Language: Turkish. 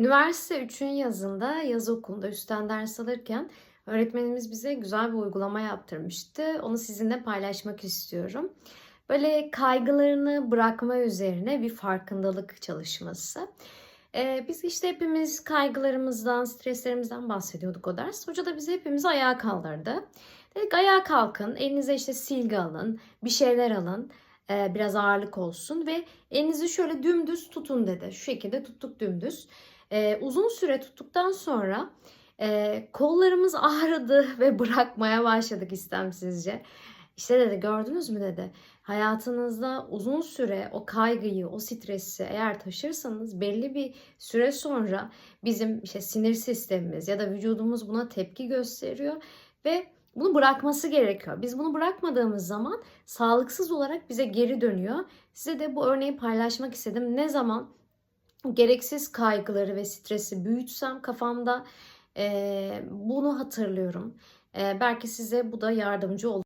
Üniversite 3'ün yazında yaz okulunda üstten ders alırken öğretmenimiz bize güzel bir uygulama yaptırmıştı. Onu sizinle paylaşmak istiyorum. Böyle kaygılarını bırakma üzerine bir farkındalık çalışması. Ee, biz işte hepimiz kaygılarımızdan, streslerimizden bahsediyorduk o ders. Hoca da bizi hepimizi ayağa kaldırdı. Dedik ayağa kalkın, elinize işte silgi alın, bir şeyler alın, ee, biraz ağırlık olsun ve elinizi şöyle dümdüz tutun dedi. Şu şekilde tuttuk dümdüz. Ee, uzun süre tuttuktan sonra e, kollarımız ağrıdı ve bırakmaya başladık istemsizce. İşte dedi gördünüz mü dedi. Hayatınızda uzun süre o kaygıyı, o stresi eğer taşırsanız belli bir süre sonra bizim işte sinir sistemimiz ya da vücudumuz buna tepki gösteriyor ve bunu bırakması gerekiyor. Biz bunu bırakmadığımız zaman sağlıksız olarak bize geri dönüyor. Size de bu örneği paylaşmak istedim. Ne zaman gereksiz kaygıları ve stresi büyütsem kafamda eee, bunu hatırlıyorum. Eee, belki size bu da yardımcı olur.